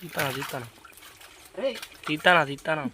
తీస్తానా తీస్తానా రే తీస్తానా తీస్తానా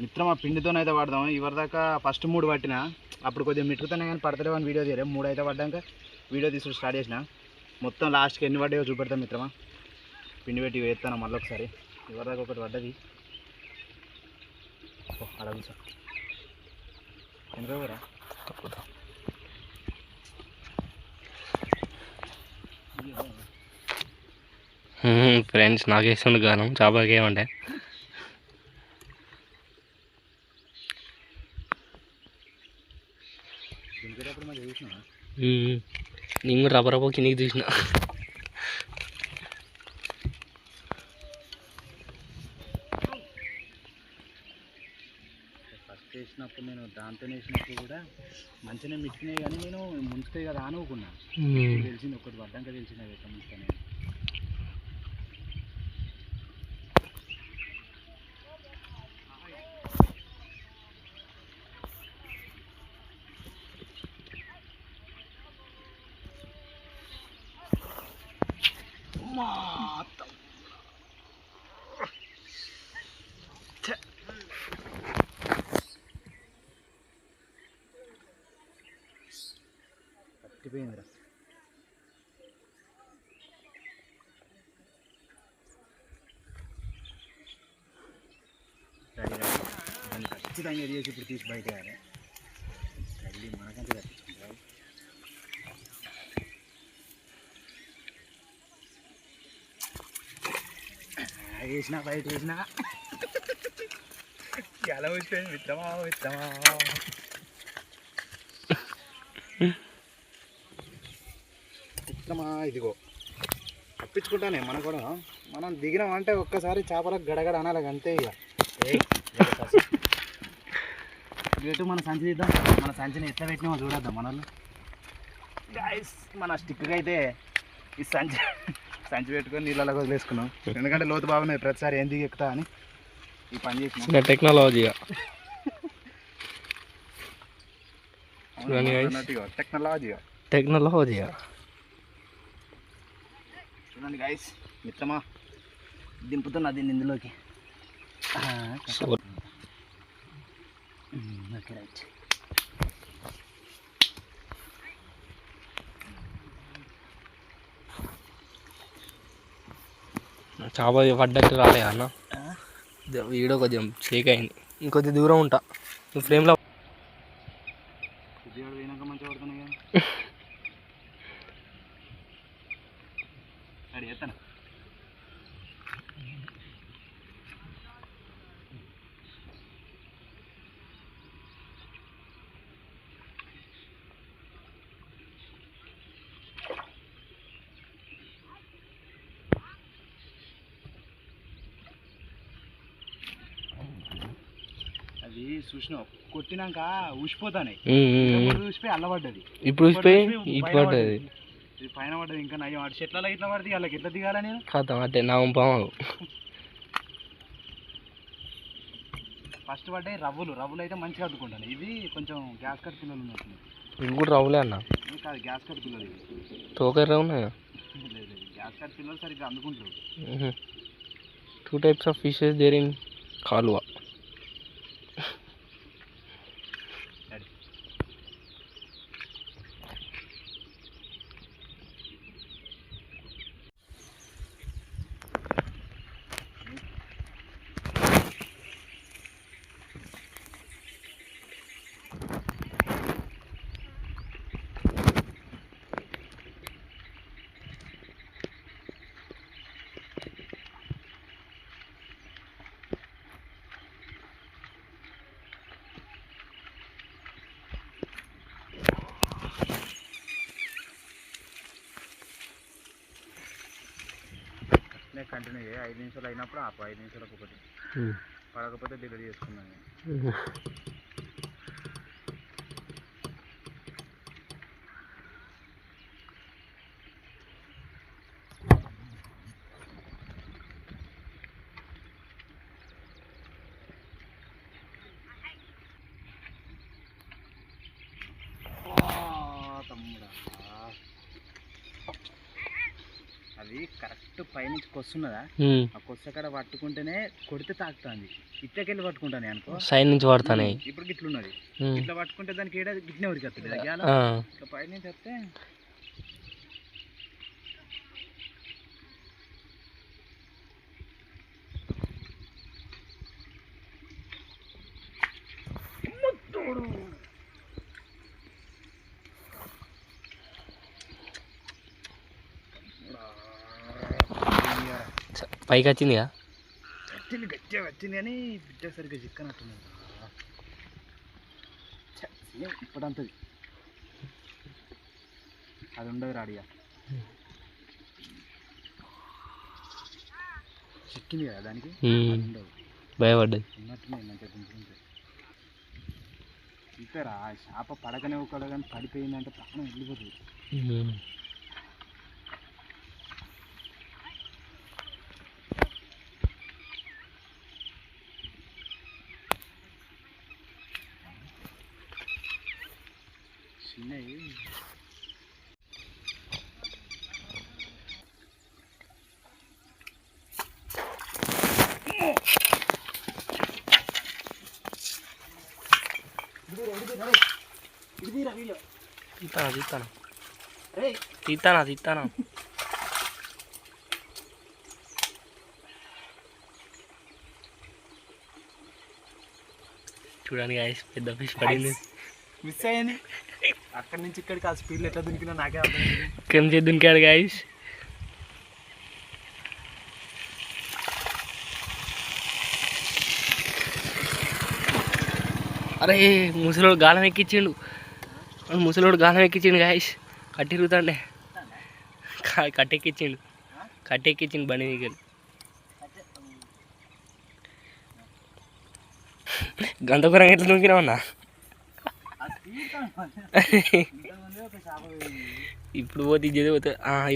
మిత్రం ఆ పిండితోనైతే పడదాం ఇవరి దాకా ఫస్ట్ మూడు పట్టిన. అప్పుడు కొద్దిగా మిట్టుతోనే కానీ పడతలేవు అని వీడియో తీయలే మూడు అయితే పడ్డాక వీడియో తీసుడు స్టార్ట్ చేసిన. మొత్తం లాస్ట్కి ఎన్ని పడ్డాయో చూపెడతాం మిత్రమా. పిండి పెట్టి వేస్తాను మళ్ళీ ఒకసారి ఇవరి దాకా ఒకటి పడ్డది. అడగు సార్ ఫ్రెండ్స్ నాకేస్తుంది గానం. చేపలకి ఏమంటే? చూసినా నేను కూడా రబ్బ రబ్బ కిందికి తీసిన ఫస్ట్ వేసినప్పుడు నేను దాంతో వేసినప్పుడు కూడా మంచిగానే మిట్టినాయి కానీ నేను ముంచుతాయి కదా అనుకున్నా. తెలిసింది ఒకటి పడ్డాక తెలిసింది అవి ఎట్లా ముంచుతానే. దాన్ని ఖచ్చితంగా చేసి ఇప్పుడు తీసి బయట తల్లి మనకంటే తప్పించుకుంటారు వేసిన బయట వేసిన. ఎలా వచ్చిపోయింది మిత్రమా మిత్రమా మిత్రమా? ఇదిగో. తప్పించుకుంటానే మనం కూడా. మనం దిగినాం అంటే ఒక్కసారి చేపలకు గడగడ అనాలి అంతే ఇక. ఇటు మన సంచి తీద్దాం మన సంచిని ఎట్లా పెట్టినామో చూడద్దాం మనల్ని గాయస్ మన స్టిక్ అయితే ఈ సంచి సంచి పెట్టుకొని నీళ్ళలో వదిలేసుకున్నాం. ఎందుకంటే లోతు బాగున్నాయి ప్రతిసారి ఏం దిగి ఎక్కుతా అని ఈ పని చేసినాం. టెక్నాలజీగా చూడండి guys. టెక్నాలజీ టెక్నాలజీగా చూడండి గాయస్ మిత్రమా దింపుతున్నా దీన్ని ఇందులోకి. ఓకే రైట్ చేప పడ్డట్టు రాలే అన్న. వీడియో కొంచెం షేక్ అయింది. ఇంకొద్ది దూరం ఉంటా. ఫ్రేమ్లో మంచిగా పడుతున్నాయి కదా రెడీ ఎత్తాను అది చూసినావు. కొట్టినాక ఊసిపోతానే. ఊసిపోయి అల్లబడ్డది. ఇప్పుడు ఊసిపోయి ఇటు పడ్డది. ఇది పైన పడ్డది ఇంకా నయ్యం అటు చెట్లలో ఇట్లా పడితే వాళ్ళకి ఎట్లా దిగాల నేను? ఖాతం అంటే నా పాము ఫస్ట్ పడ్డాయి రవ్వులు. రవ్వులు అయితే మంచిగా అద్దుకుంటాను ఇవి కొంచెం గ్యాస్ కట్ పిల్లలు ఉన్నట్టున్నాయి ఇవి కూడా రావులే అన్న. కాదు గ్యాస్ కట్ పిల్లలు ఇవి. తోకర్రా ఉన్నాయా. గ్యాస్ కట్ పిల్లలు సరిగ్గా అందుకుంటారు. Two types of fishes there in కాలువ. నేను కంటిన్యూ చేయ. ఐదు నిమిషాలు అయినప్పుడు ఆపు. ఐదు నిమిషాలకు ఒకటి. పడకపోతే డిలీట్ చేసుకున్నాను అది కరెక్ట్ పైనుంచి కొస్తున్నదా. ఆ కొస్త కాడ పట్టుకుంటేనే కొడితే తాకుతుంది. ఇట్లకెళ్ళి పట్టుకుంటాను అనుకో. సైడ్ నుంచి పడతానే. ఇప్పుడు గిట్లున్నది. ఇట్లా పట్టుకుంటే దానికి ఏడా గిట్నే ఉరికి వస్తుంది. ఇట్లా పైనుంచి వస్తే పైకి వచ్చిందిగా? వచ్చింది గట్టిగా వచ్చింది కానీ బిడ్డ సరిగ్గా సేమ్ ఇప్పుడంతది అది ఉండదు రాడిగా చిక్కింది కదా దానికి? ఉండదు. భయపడ్డది. ఉన్నట్టున్నాయి మంచిగా ఇంతరా చేప పడకనే ఒకడ కానీ పడిపోయిందంటే ప్రాణం వెళ్ళిపోతుంది. చిన్నవి తీస్తానా తీస్తానా తీస్తానా తీస్తానా చూడండి గాయస్ పెద్ద ఫిష్ పడింది. మిస్ అయ్యింది అక్కడి నుంచి ఇక్కడికి ఆ స్పీడ్లో ఎట్లా దునికినా నాకే అర్థమైంది ఇక్కడి నుంచి దునికాడు గాయస్ అరే ముసలోడు గాలం ఎక్కించిండు. ముసలోడు గాలం ఎక్కించిండు గాయస్ కట్టిరుగుతాండే కట్టెక్కించిండు. కట్టెక్కించిండు బండి దగ్గర. గంధపురం ఎట్లా దొరికినావన్నా ఆ స్పీడ్ ఇంతకుముందే ఒక చేప పోయింది ఇప్పుడు పోతే ఇది పోతే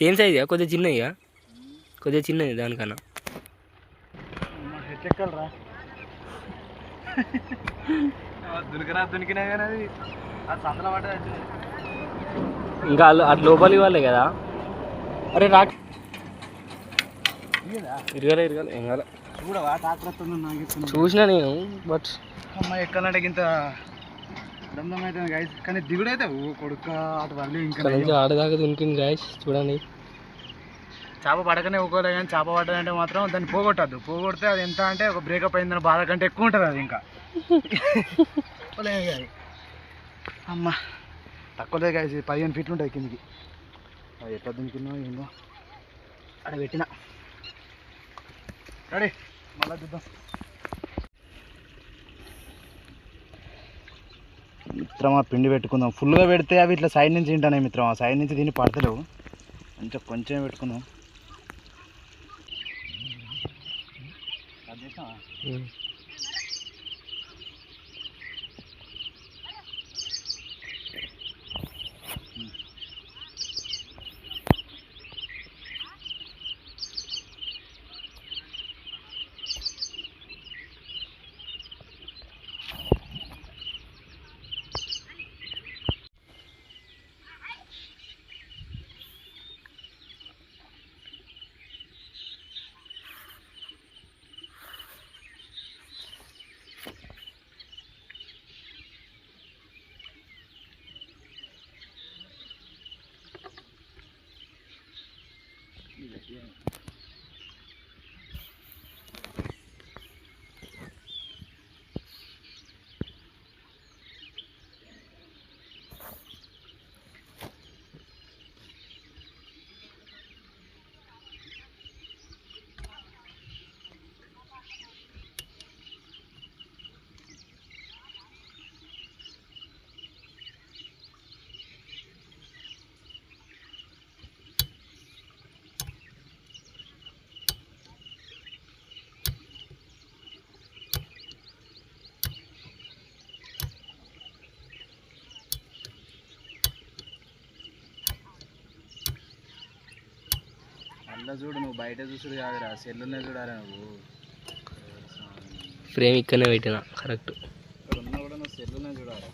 సేమ్ సైజ్ కొద్దిగా చిన్నదిగా కొద్దిగా చిన్నది దానికన్నా. ఇంకా అటు లోపలికి వాళ్ళే కదా? అరే రా. ఇరగలే ఇరగలే ఏం కాలే. చూడవా చూసినా నేను బట్ అమ్మ ఎక్కాలంటే ఇంత కానీ దిగుడైతే ఓ కొడుక అటు వాళ్ళు ఇంకా ఆడదాకా దునికింది గాయస్ చూడండి. చేప పడకనే ఒక్కోలే కానీ చేప పడ్డదంటే మాత్రం దాన్ని పోగొట్టద్దు. పోగొడితే అది ఎంత అంటే ఒక బ్రేకప్ అయిందని బాధ కంటే ఎక్కువ ఉంటుంది అది ఇంకా. అమ్మ తక్కువలే కాసి పదిహేను ఫీట్లు ఉంటుంది కిందికి. అది ఎట్లా దుంకినా ఏందో. అక్కడ పెట్టిన. రెడీ. మళ్ళా చూద్దాం. మిత్రమా పిండి పెట్టుకుందాం. ఫుల్గా పెడితే అవి ఇట్లా సైడ్ నుంచి తింటానే మిత్రమా. సైడ్ నుంచి తిని పడతలేవు. కొంచెం కొంచెం పెట్టుకుందాం. Yeah. అలా చూడు నువ్వు బయట చూసుడు కాదురా. సెల్లునే చూడాలి నువ్వు? ఫ్రేమ్ ఇక్కడనే పెట్టిన కరెక్ట్. ఇక్కడ ఉన్నా కూడా నువ్వు సెల్లునే చూడాలి?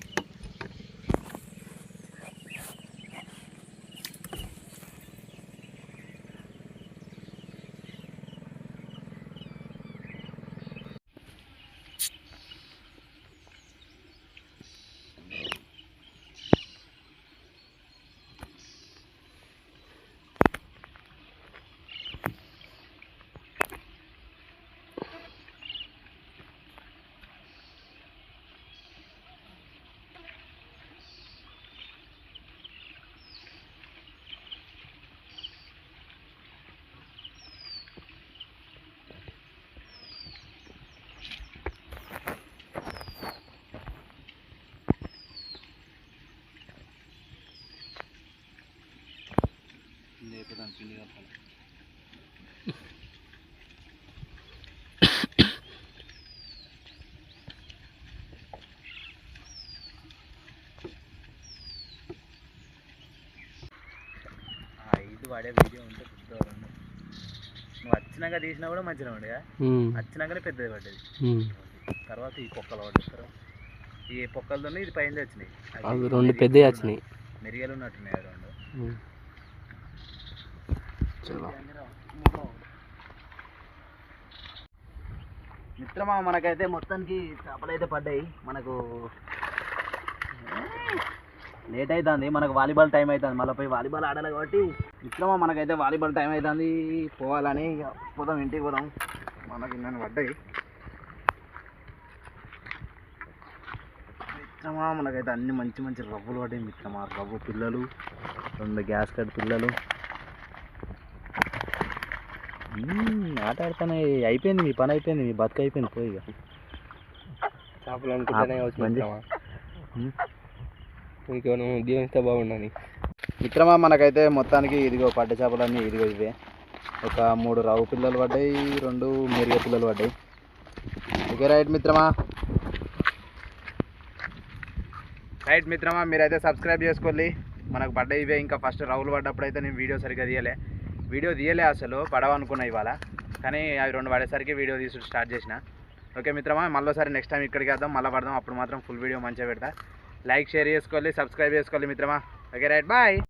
పడే వీడియో ఉంటే పెద్ద నువ్వు వచ్చినాక తీసినా కూడా మంచిగా ఉండేగా వచ్చినాకనే పెద్దది పడ్డది. తర్వాత ఈ పొక్కలు పడ్డాయి తర్వాత ఈ పొక్కలతోనే ఇది పైన వచ్చినాయి. రెండు పెద్దవి వచ్చినాయి. మెరిగలు ఉన్నట్టున్నాయి రెండు. చలో మిత్రమా మనకైతే మొత్తానికి చేపలు అయితే పడ్డాయి. మనకు లేట్ అవుతుంది మనకు వాలీబాల్ టైం అవుతుంది మళ్ళీ పోయి వాలీబాల్ ఆడాలి కాబట్టి మిత్రమా మనకైతే వాలీబాల్ టైం అవుతుంది పోవాలని ఇక పోదాం ఇంటికి పోదాం. మనకి నన్ను పడ్డాయి. మిత్రమా మనకైతే అన్ని మంచి మంచి రవ్వులు పడ్డాయి మిత్రమా. రవ్వు పిల్లలు రెండు గ్యాస్ కట్ పిల్లలు. ఆట ఆడుతున్నాయి అయిపోయింది మీ పని అయిపోయింది మీ బతుకు అయిపోయింది పోయి చేపలు అనుకుంటేనే. ఇంకేమైనా దీవిస్తే బాగుండని మిత్రమా మనకైతే మొత్తానికి ఇదిగో పడ్డ చేపలన్నీ ఇదిగో ఇవే. ఒక మూడు రావు పిల్లలు పడ్డాయి రెండు మెరిగ పిల్లలు పడ్డాయి. ఓకే రైట్ మిత్రమా? రైట్ మిత్రమా మీరైతే సబ్స్క్రైబ్ చేసుకోండి. మనకు పడ్డాయి ఇవే ఇంకా ఫస్ట్ రౌలు పడ్డప్పుడు అయితే నేను వీడియో సరిగ్గా తీయలే. వీడియో తీయలే అసలు పడవనుకున్నా ఇవాళ. కానీ అవి రెండు పడేసరికి వీడియో తీసుడు స్టార్ట్ చేసిన. ఓకే మిత్రమా మళ్ళీసారి నెక్స్ట్ టైం ఇక్కడికి వద్దాం మళ్ళీ పడదాం అప్పుడు మాత్రం ఫుల్ వీడియో మంచిగా పెడతా. లైక్ షేర్ చేసుకోవాలి సబ్స్క్రైబ్ చేసుకోవాలి మిత్రమా. Okay right bye